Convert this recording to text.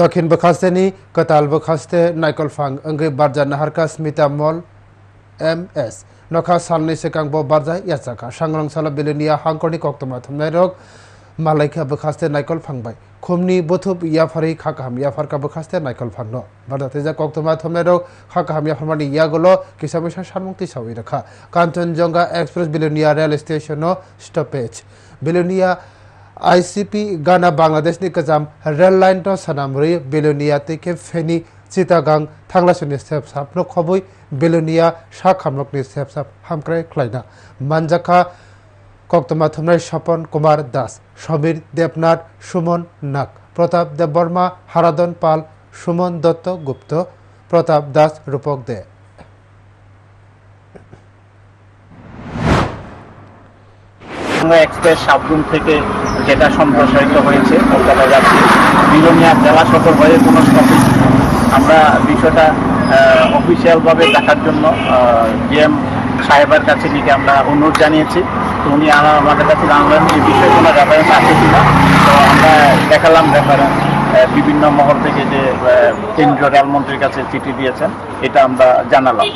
দক্ষিণ বখাস্তেনি, কতাল বখাস্তে নাইকলফাং অঙ্গি বারজা নাহারকা স্মিতা মল, এম এস। নখা সালনি সেকাংব বারজা ইয়াচাকা। সাংরং সালা বিলিনিয়া হাংকরনি কক্তমা থমনাই রক মালাইকা বখাস্তে নাইকল ফাংবাই খুমনি বথুপ ইয়াফারি খাকাহাম। ইয়াফারকা বখাস্তে নাইকল ফাং ন। বারদা তেজা কক্তমা থমনাই রক খাকাহাম ইয়াফারমানি ইয়াগুলো। কিসামিসা সানমুক্তি সাবি রাখা। কাঞ্চনজঙ্ঘা এক্সপ্রেস বিলিনিয়া রেল স্টেশনও স্টপেজ। বিলিনিয়া আইসিপি গানা বাংলাদেশনি কাজাম রেল লাইন তো সানামরি বেলুনিয়া তেকে ফেনি চিতাগাং থাংলাসনি সেপ সাপ ন খবই বেলুনিয়া সা খামলকনি সেপ সাপ হামক্রাই ক্লাইনা মানজাখা কক্তমা থমরাই স্বপন কুমার দাস সমীর দেবনাথ সুমন নাক প্রতাপ দেববর্মা হারাদন পাল সুমন দত্ত গুপ্ত প্রতাপ দাস রূপক দে আমরা এক্সপ্রেস সাবরুম থেকে যেটা সম্প্রসারিত হয়েছে কলকাতা যাচ্ছে বিলোনিয়া জেলা সদর হয়ে কোনো স্টপেজ আমরা বিষয়টা অফিসিয়ালভাবে দেখার জন্য জিএম সাহেবের কাছে নিয়ে আমরা অনুরোধ জানিয়েছি। তো উনি আমাদের কাছে জানলেন এই বিষয়ে কোনো রেফারেন্স আছে কিনা। তো আমরা দেখালাম রেফারেন্স বিভিন্ন মহল থেকে যে কেন্দ্রীয় রেলমন্ত্রীর কাছে চিঠি দিয়েছেন, এটা আমরা জানালাম।